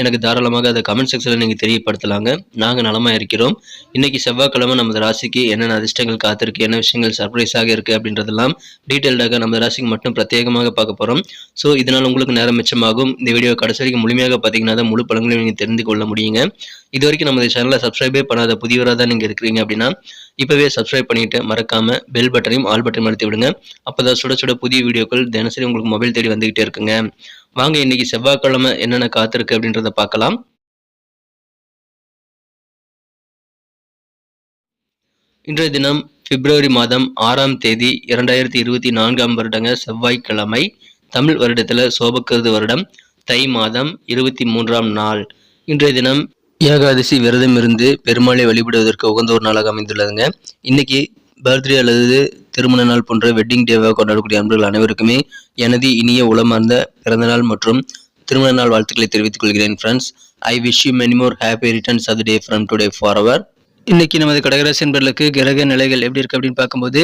எனக்கு தாராளமாக அதை கமெண்ட் செக்ஷனில் நீங்கள் தெரியப்படுத்தலாங்க. நாங்கள் நலமாக இருக்கிறோம். இன்றைக்கி செவ்வாய்க்கிழமை நமது ராசிக்கு என்னென்ன அதிர்ஷ்டங்கள் காத்திருக்கு என்ன விஷயங்கள் சர்ப்ரைஸாக இருக்குது அப்படின்றதெல்லாம் டீட்டெயில்டாக நமது ராசிக்கு மட்டும் பிரத்யேகமாக பார்க்க போகிறோம் ஸோ இதனால் உங்களுக்கு நேரம் மிச்சமாகும். இந்த வீடியோ கடைசி வரைக்கும் முழுமையாக பார்த்தீங்கன்னா தான் முழு பழங்களையும் நீங்கள் தெரிந்து கொள்ள முடியுங்க. இது வரைக்கும் நமது சேனலை சப்ஸ்கிரைபே பண்ணாத புதியவராக தான் நீங்கள் இருக்கிறீங்க அப்படின்னா இப்போவே சப்ஸ்கிரைப் பண்ணிவிட்டு மறக்காமல் பெல் பட்டனையும் ஆல் பட்டனையும் அழுத்தி விடுங்க. அப்போ தான் சுட சுட புதிய வீடியோக்கள் தினசரி உங்களுக்கு மொபைல் தேடி வந்துக்கிட்டே இருக்குங்க. வாங்க இன்னைக்கு செவ்வாய்க்கிழமை என்னென்ன காத்திருக்கு அப்படின்றத பார்க்கலாம். இன்றைய தினம் பிப்ரவரி மாதம் ஆறாம் தேதி இரண்டாயிரத்தி இருபத்தி நான்காம் வருடங்க செவ்வாய்க்கிழமை. தமிழ் வருடத்தில் சோபக்கிருது வருடம் தை மாதம் இருபத்தி மூன்றாம் நாள். இன்றைய தினம் ஏகாதசி விரதம் இருந்து பெருமாளை வழிபடுவதற்கு உகந்த ஒரு நாளாக அமைந்துள்ளதுங்க. இன்னைக்கு பர்த்டே அல்லது திருமண நாள் போன்ற வெட்டிங் டேவாக கொண்டாடக்கூடிய அன்பர்கள் அனைவருக்குமே எனது இனிய உளமார்ந்த பிறந்தநாள் மற்றும் திருமண நாள் வாழ்த்துக்களை தெரிவித்துக் கொள்கிறேன் friends I wish you many more happy returns of day from today for our இன்னைக்கு நமது கடகராசி என்பர்களுக்கு கிரக நிலைகள் எப்படி இருக்கு அப்படின்னு பார்க்கும்போது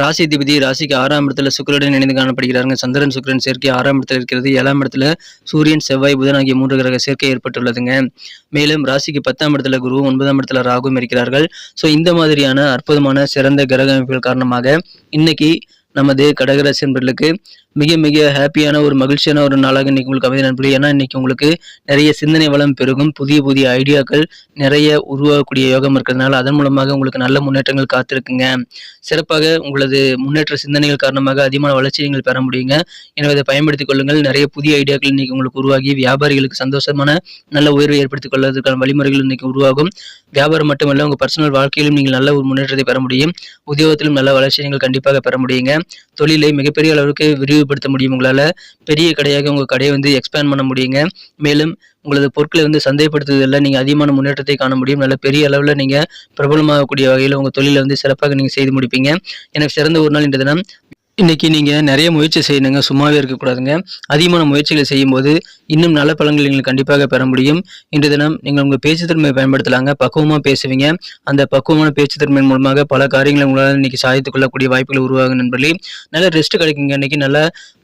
ராசி திபதி ராசிக்கு ஆறாம் இடத்துல சுக்கரடன் இணைந்து காணப்படுகிறாங்க சந்திரன் சுக்கரன் சேர்க்கை ஆறாம் இடத்துல இருக்கிறது. ஏழாம் இடத்துல சூரியன் செவ்வாய் புதன் ஆகிய மூன்று கிரக சேர்க்கை ஏற்பட்டுள்ளதுங்க. மேலும் ராசிக்கு பத்தாம் இடத்துல குரு ஒன்பதாம் இடத்துல ராகுவும் இருக்கிறார்கள். ஸோ இந்த மாதிரியான அற்புதமான சிறந்த கிரக அமைப்புகள் காரணமாக இன்னைக்கு நமது கடகராசி என்பர்களுக்கு மிக மிக ஹாப்பியான ஒரு மகிழ்ச்சியான ஒரு நாளாக இன்னைக்கு உங்களுக்கு அமைதி நண்பர்களே. ஏன்னா இன்னைக்கு உங்களுக்கு நிறைய சிந்தனை வளம் பெருகும். புதிய புதிய ஐடியாக்கள் நிறைய உருவாகக்கூடிய யோகம் இருக்கிறதுனால அதன் மூலமாக உங்களுக்கு நல்ல முன்னேற்றங்கள் காத்திருக்குங்க. சிறப்பாக உங்களது முன்னேற்ற சிந்தனைகள் காரணமாக அதிகமான வளர்ச்சி நீங்கள் பெற முடியுங்க. எனவே அதை பயன்படுத்திக் கொள்ளுங்கள். நிறைய புதிய ஐடியாக்கள் இன்னைக்கு உங்களுக்கு உருவாகி வியாபாரிகளுக்கு சந்தோஷமான நல்ல உயர்வை ஏற்படுத்திக் கொள்வதற்கான வழிமுறைகள் இன்னைக்கு உருவாகும். வியாபாரம் மட்டுமல்ல உங்கள் பர்சனல் வாழ்க்கையிலும் நீங்கள் நல்ல ஒரு முன்னேற்றத்தை பெற முடியும். உத்தியோகத்திலும் நல்ல வளர்ச்சியை நீங்கள் கண்டிப்பாக பெற முடியுங்க. தொழிலை மிகப்பெரிய அளவுக்கு விரிவுபடுத்த முடியும் உங்களால். பெரிய கடையாக உங்கள் கடையை வந்து எக்ஸ்பேண்ட் பண்ண முடியுங்க. மேலும் உங்களது பொருட்களை வந்து சந்தைப்படுத்துவதில் நீங்கள் அதிகமான முன்னேற்றத்தை காண முடியும். நல்ல பெரிய அளவில் நீங்கள் பிரபலமாகக்கூடிய வகையில் உங்கள் தொழிலை வந்து சிறப்பாக நீங்கள் செய்து முடிப்பீங்க. எனக்கு சிறந்த ஒரு நாள் இன்றைய தினம் இன்னைக்கு நீங்கள் நிறைய முயற்சி செய்யணுங்க சும்மாவே இருக்கக்கூடாதுங்க. அதிகமான முயற்சிகளை செய்யும்போது இன்னும் நல்ல பலன்கள் நீங்கள் கண்டிப்பாக பெற முடியும். இன்று தினம் நீங்கள் உங்கள் பேச்சுத்திறமையை பயன்படுத்தலாங்க. பக்குவமாக பேசுவீங்க. அந்த பக்குவமான பேச்சுத்திறமையின் மூலமாக பல காரியங்களை உங்களால் இன்னைக்கு சாதித்துக் கொள்ளக்கூடிய வாய்ப்புகள் உருவாகும் நண்பர்களே. நல்ல ரெஸ்ட் கிடைக்குங்க. இன்றைக்கி நல்ல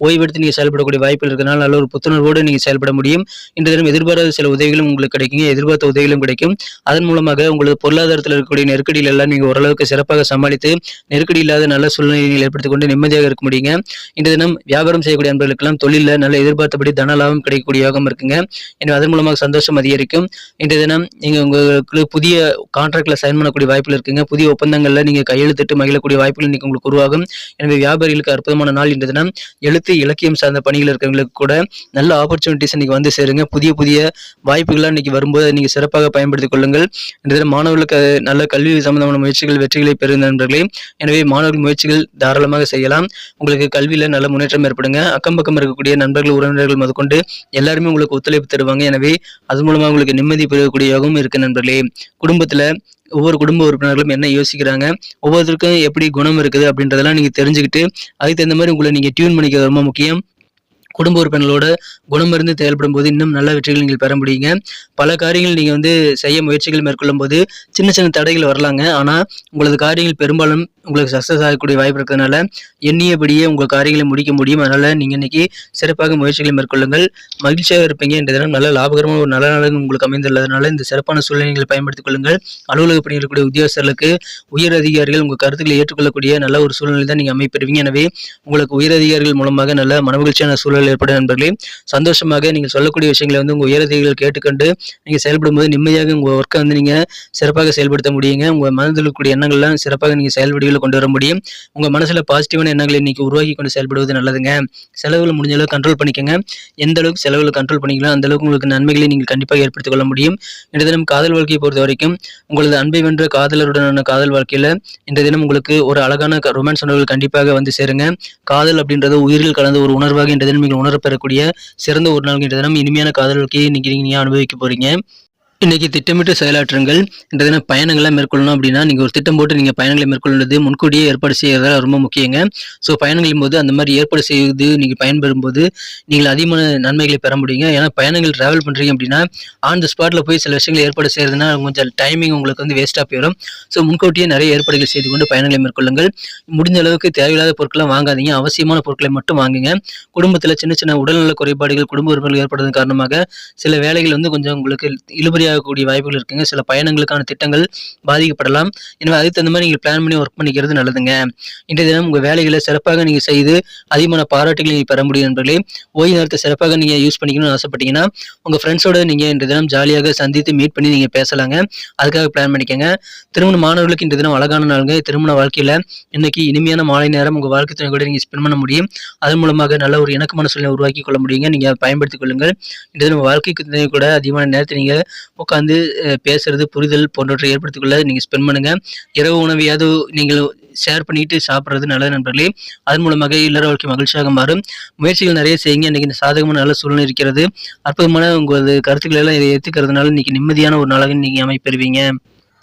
ஓய்வெடுத்து நீங்கள் செயல்படக்கூடிய வாய்ப்புகள் இருக்கிறனால நல்ல ஒரு புத்துணர்வோடு நீங்கள் செயல்பட முடியும். இன்று தினம் எதிர்பாராத சில உதவிகளும் உங்களுக்கு கிடைக்குங்க. எதிர்பார்த்த உதவிகளும் கிடைக்கும். அதன் மூலமாக உங்களது பொருளாதாரத்தில் இருக்கக்கூடிய நெருக்கடிகள் எல்லாம் நீங்கள் ஓரளவுக்கு சிறப்பாக சமாளித்து நெருக்கடி இல்லாத நல்ல சூழ்நிலையை ஏற்படுத்திக் கொண்டு நிம்மதியாக இருக்க முடியுங்க. இன்று தினம் வியாபாரம் செய்யக்கூடிய அன்பர்களுக்கெல்லாம் தொழிலில் நல்ல எதிர்பார்த்தபடி தன லாபம் கிடைக்கக்கூடிய யோகம் இருக்குங்க. எனவே அதன் மூலமாக சந்தோஷம் அதிகரிக்கும். இன்றைய தினம் நீங்கள் உங்களுக்கு புதிய கான்ட்ராக்டில் சைன் பண்ணக்கூடிய வாய்ப்புகள் இருக்குங்க. புதிய ஒப்பந்தங்களில் நீங்கள் கையெழுத்திட்டு மகிழக்கூடிய வாய்ப்புகள் இன்னைக்கு உங்களுக்கு உருவாகும். எனவே வியாபாரிகளுக்கு அற்புதமான நாள் இன்றைய தினம். எழுத்து இலக்கியம் சார்ந்த பணிகள் இருக்கிறவங்களுக்கு கூட நல்ல ஆப்பர்ச்சுனிட்டிஸ் இன்னைக்கு வந்து சேருங்க. புதிய புதிய வாய்ப்புகள்லாம் இன்னைக்கு வரும்போது நீங்கள் சிறப்பாக பயன்படுத்திக் கொள்ளுங்கள். இன்றைய தினம் மாணவர்களுக்கு நல்ல கல்வி சம்பந்தமான முயற்சிகள் வெற்றிகளை பெறும் நண்பர்களே. எனவே மாணவர்கள் முயற்சிகள் தாராளமாக செய்யலாம். உங்களுக்கு கல்வியில் நல்ல முன்னேற்றம் ஏற்படுங்க. அக்கம் பக்கம் இருக்கக்கூடிய நண்பர்கள் உறவினர்கள் முதற்கொண்டு எல்லாருமே உங்களுக்கு ஒத்துழைப்பு தருவாங்க. எனவே அது மூலமாக உங்களுக்கு நிம்மதி பெறக்கூடிய யோகமும் இருக்கு நண்பர்களே. குடும்பத்தில் ஒவ்வொரு குடும்ப உறுப்பினர்களும் என்ன யோசிக்கிறாங்க? ஒவ்வொருத்தருக்கும் எப்படி குணம் இருக்குது அப்படின்றதெல்லாம் நீங்கள் தெரிஞ்சுக்கிட்டு அதுக்கு தகுந்த மாதிரி உங்களை நீங்கள் டியூன் பண்ணிக்கிறது ரொம்ப முக்கியம். குடும்ப உறுப்பினர்களோட குணமருந்து செயல்படும் போது இன்னும் நல்ல வெற்றிகள் நீங்கள் பெற முடியுங்க. பல காரியங்கள் நீங்கள் வந்து செய்ய முயற்சிகள் மேற்கொள்ளும் போது சின்ன சின்ன தடைகள் வரலாங்க. ஆனால் உங்களது காரியங்கள் பெரும்பாலும் உங்களுக்கு சக்ஸஸ் ஆகக்கூடிய வாய்ப்பு இருக்கிறதுனால எண்ணியபடியே உங்கள் காரியங்களை முடிக்க முடியும். அதனால் நீங்கள் இன்றைக்கி சிறப்பாக முயற்சிகளை மேற்கொள்ளுங்கள். மகிழ்ச்சியாக இருப்பீங்க. என்றதனால் தினம் நல்ல லாபகரமான ஒரு நல்ல நாள் உங்களுக்கு அமைந்துள்ளதுனால இந்த சிறப்பான சூழ்நிலைகளை பயன்படுத்திக் கொள்ளுங்கள். அலுவலக பணியில் இருக்கக்கூடிய உத்தியோகஸ்தர்களுக்கு உயர் அதிகாரிகள் உங்கள் கருத்துக்களை ஏற்றுக்கொள்ளக்கூடிய நல்ல ஒரு சூழ்நிலை தான் நீங்கள் அமைப்பெறுவீங்க எனவே உங்களுக்கு உயர் அதிகாரிகள் மூலமாக நல்ல மனமகிழ்ச்சியான சூழல் ஏற்படும் நண்பர்களே. சந்தோஷமாக நீங்கள் சொல்லக்கூடிய விஷயங்களை வந்து உங்கள் உயர் அதிகாரிகள் கேட்டுக்கொண்டு நீங்கள் செயல்படும் போது நிம்மதியாக உங்கள் ஒர்க்கை வந்து நீங்கள் சிறப்பாக செயல்படுத்த முடியுங்க. உங்கள் மனதில் இருக்கக்கூடிய எண்ணங்கள்லாம் சிறப்பாக நீங்கள் செயல்படுகளை கொண்டு வர முடியும். உங்கள் மனசில் பாசிட்டிவான எண்ணங்களை இன்னைக்கு உருவாக்கி கொண்டு செயல்படுவது நல்லதுங்க. செலவுகள் முடிஞ்ச அளவுக்கு கண்ட்ரோல் பண்ணிக்கோங்க. எந்த அளவுக்கு செலவுகளை கண்ட்ரோல் பண்ணிக்கலாம் அந்த அளவுக்கு உங்களுக்கு நன்மைகளை நீங்கள் கண்டிப்பாக ஏற்படுத்திக் கொள்ள முடியும். இந்த தினம் காதல் வாழ்க்கையை பொறுத்த வரைக்கும் உங்களது அன்பை வென்ற காதலருடனான காதல் வாழ்க்கையில் இந்த தினம் உங்களுக்கு ஒரு அழகான ரொமான்ஸ் உணர்வுகள் கண்டிப்பாக வந்து சேருங்க. காதல் அப்படின்றது உயிரில் கலந்த ஒரு உணர்வாக இந்த தினம் நீங்கள் உணரப்பெறக்கூடிய சிறந்த ஒரு நாள் இன்ற தினம். இனிமையான காதல் வாழ்க்கையை இன்னைக்கு நீங்கள் அனுபவிக்க போறீங்க? இன்னைக்கு திட்டமிட்டு செயலாற்றுங்கள். இந்த தினம் பயணங்களை மேற்கொள்ளணும் அப்படின்னா நீங்கள் ஒரு திட்டம் போட்டு நீங்கள் பயணங்களை மேற்கொள்வது முன்கூட்டியே ஏற்பாடு செய்கிறதால ரொம்ப முக்கியங்க. ஸோ பயணங்களின் போது அந்த மாதிரி ஏற்பாடு செய்து நீங்கள் பயன்பெறும் போது நீங்கள் அதிகமான நன்மைகளை பெற முடியுங்க. ஏன்னா பயணங்கள் ட்ராவல் பண்ணுறீங்க அப்படின்னா ஆன் த ஸ்பாட்டில் போய் சில விஷயங்களை ஏற்பாடு செய்கிறதுனா கொஞ்சம் டைமிங் உங்களுக்கு வந்து வேஸ்ட்டாக போயிடும் ஸோ முன்கூட்டியே நிறைய ஏற்பாடுகள் செய்து கொண்டு பயணங்களை மேற்கொள்ளுங்கள். முடிஞ்ச அளவுக்கு தேவையில்லாத பொருட்களை வாங்காதீங்க. அவசியமான பொருட்களை மட்டும் வாங்குங்க. குடும்பத்தில் சின்ன சின்ன உடல்நல குறைபாடுகள் குடும்ப உறுப்பினர்கள் ஏற்படுவதன் காரணமாக சில வேலைகள் வந்து கொஞ்சம் உங்களுக்கு இழுபறியாகக்கூடிய வாய்ப்புகள் இருக்குங்க. சில பயணங்களுக்கான திட்டங்கள் பாதிக்கப்படலாம். எனவே அதுக்கு தகுந்த மாதிரி நீங்கள் பிளான் பண்ணி ஒர்க் பண்ணிக்கிறது நல்லதுங்க. இன்றைய தினம் உங்கள் வேலைகளை சிறப்பாக நீங்கள் செய்து அதிகமான பாராட்டுகளை நீங்கள் பெற முடியும் நண்பர்களே. ஓய்வு நேரத்தை சிறப்பாக நீங்கள் யூஸ் பண்ணிக்கணும்னு ஆசைப்பட்டீங்கன்னா உங்கள் ஃப்ரெண்ட்ஸோட நீங்கள் இன்றைய தினம் ஜாலியாக சந்தித்து மீட் பண்ணி நீங்கள் பேசலாங்க. அதுக்காக பிளான் பண்ணிக்கோங்க. திருமண மாணவர்களுக்கு இன்றைய தினம் அழகான நாளுங்க. திருமண வாழ்க்கையில் இன்னைக்கு இனிமையான மாலை நேரம் உங்கள் வாழ்க்கை துணை கூட நீங்கள் ஸ்பெண்ட் பண்ண முடியும். அதன் மூலமாக நல்ல ஒரு இணக்கமான சூழ்நிலை உருவாக்கி கொள்ள முடியுங்க. நீங்கள் பயன்படுத்திக் கொள்ளுங்கள். இன்றைய தினம் வாழ்க்கைக்கு கூட அதிகமான நேரத்தை நீங்கள் உட்காந்து பேசுறது புரிதல் போன்றவற்றை ஏற்படுத்திக் கொள்ள நீங்கள் ஸ்பெண்ட் பண்ணுங்க. இரவு உணவையாவது நீங்கள் ஷேர் பண்ணிட்டு சாப்பிட்றது நல்லது நண்பர்களே. அதன் மூலமாக இல்லற வாழ்க்கை மகிழ்ச்சியாக மாறும். முயற்சிகள் நிறைய செய்யுங்க. இன்னைக்கு இந்த சாதகமான நல்ல சூழ்நிலை இருக்கிறது. அற்புதமான உங்களது கருத்துக்களை எல்லாம் இதை ஏற்றுக்கிறதுனால இன்னைக்கு நிம்மதியான ஒரு நாளாக நீங்க அமைப்பெறுவீங்க.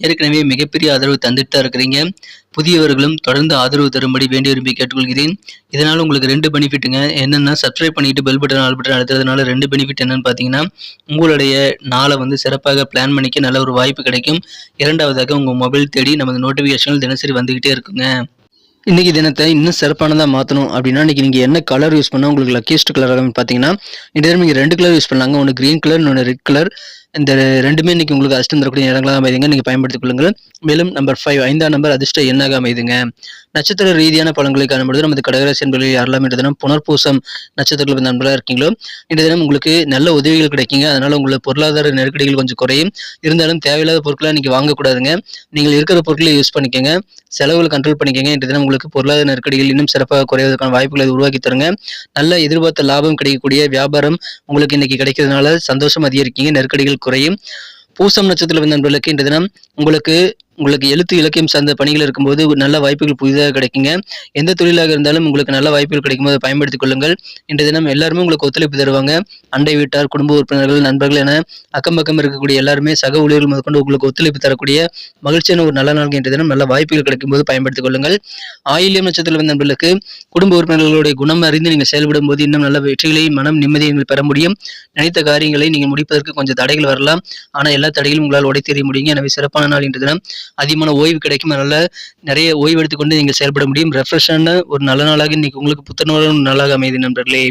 ஏற்கனவே மிகப்பெரிய ஆதரவு தந்துட்டு தான் இருக்கிறீங்க. புதியவர்களும் தொடர்ந்து ஆதரவு தரும்படி வேண்டி விரும்பி கேட்டுக்கொள்கிறேன். இதனால் உங்களுக்கு ரெண்டு பெனிஃபிட்டுங்க. என்னென்னா சப்ஸ்கிரைப் பண்ணிட்டு பெல் பட்டன் ஆல் பட்டன் அழுத்துறதுனால ரெண்டு பெனிஃபிட் என்னன்னு பார்த்தீங்கன்னா உங்களுடைய நாளை வந்து சிறப்பாக பிளான் பண்ணிக்க நல்ல ஒரு வாய்ப்பு கிடைக்கும். இரண்டாவதாக உங்கள் மொபைல் தேடி நமது நோட்டிஃபிகேஷன்கள் தினசரி வந்துக்கிட்டே இருக்குங்க. இன்னைக்கு தினத்தை இன்னும் சிறப்பானதாக மாற்றணும் அப்படின்னா இன்றைக்கி நீங்கள் என்ன கலர் யூஸ் பண்ணால் உங்களுக்கு லக்கியஸ்ட் கலராக பார்த்தீங்கன்னா இந்த நீங்கள் ரெண்டு கலர் யூஸ் பண்ணாங்க ஒன்று க்ரீன் கலர் இன்னொன்று ரெட் கலர் இந்த ரெண்டுமே இன்னைக்கு உங்களுக்கு அதிர்ஷ்டம் தரக்கூடிய இடங்களாக அமைதுங்க நீங்கள் பயன்படுத்திக் கொள்ளுங்கள். மேலும் நம்பர் ஃபைவ் ஐந்தாம் நம்பர் அதிர்ஷ்ட எண்ணாக அமைதுங்க நட்சத்திர ரீதியான பலன்களை காணும்பொழுது நமது கடகராசி என்பதில் யாரெல்லாம் இந்த தினம் புனர்பூசம் நட்சத்திரத்தில் நண்பர்களாக இருக்கீங்களோ இந்த தினம் உங்களுக்கு நல்ல உதவிகள் கிடைக்குங்க. அதனால உங்களுக்கு பொருளாதார நெருக்கடிகள் கொஞ்சம் குறையும். இருந்தாலும் தேவையில்லாத பொருட்களை நீங்கள் வாங்கக்கூடாதுங்க. நீங்கள் இருக்கிற பொருட்களை யூஸ் பண்ணிக்கோங்க. செலவுகளை கண்ட்ரோல் பண்ணிக்கோங்க. இந்த தினம் உங்களுக்கு பொருளாதார நெருக்கடிகள் இன்னும் சிறப்பாக குறைவதற்கான வாய்ப்புகளை உருவாக்கி தருங்க. நல்ல எதிர்பார்த்த லாபம் கிடைக்கக்கூடிய வியாபாரம் உங்களுக்கு இன்னைக்கு கிடைக்கிறதுனால சந்தோஷம் அதிகரிக்கீங்க. நெருக்கடிகள் குறையும். பூசம் நட்சத்திரம் நண்பர்களுக்கு இந்த தினம் உங்களுக்கு உங்களுக்கு எழுத்து இலக்கியம் சார்ந்த பணிகள் இருக்கும்போது நல்ல வாய்ப்புகள் புதிதாக கிடைக்குங்க. எந்த தொழிலாக இருந்தாலும் உங்களுக்கு நல்ல வாய்ப்புகள் கிடைக்கும்போது பயன்படுத்திக் கொள்ளுங்கள். இன்றைய தினம் எல்லாருமே உங்களுக்கு ஒத்துழைப்பு தருவாங்க. அண்டை வீட்டார் குடும்ப உறுப்பினர்கள் நண்பர்கள் என அக்கம் பக்கம் இருக்கக்கூடிய எல்லாருமே சக ஊழியர்கள் முதற்கொண்டு உங்களுக்கு ஒத்துழைப்பு தரக்கூடிய மகிழ்ச்சியான ஒரு நல்ல நாள் இன்றைய தினம் நல்ல வாய்ப்புகள் கிடைக்கும்போது பயன்படுத்திக் கொள்ளுங்கள். ஆயில்யம் நட்சத்திரம் நண்பர்களுக்கு குடும்ப உறுப்பினர்களுடைய குணம் அறிந்து நீங்கள் செயல்படும் போது இன்னும் நல்ல வெற்றிகளையும் மனம் நிம்மதியை பெற முடியும். நினைத்த காரியங்களை நீங்கள் முடிப்பதற்கு கொஞ்சம் தடைகள் வரலாம். ஆனால் எல்லா தடைகளும் உங்களால் உடைத்தெறிய முடியுங்க. எனவே சிறப்பான நாள் இன்று தினம். அதிகமான ஓய்வு கிடைக்கும். அதனால நிறைய ஓய்வு எடுத்துக்கொண்டு நீங்கள் செயல்பட முடியும். ரெஃப்ரெஷ்ஷான ஒரு நல்ல நாளாக இன்னைக்கு உங்களுக்கு புத்துணர்வு நாளாக அமைதி நண்பர்களே.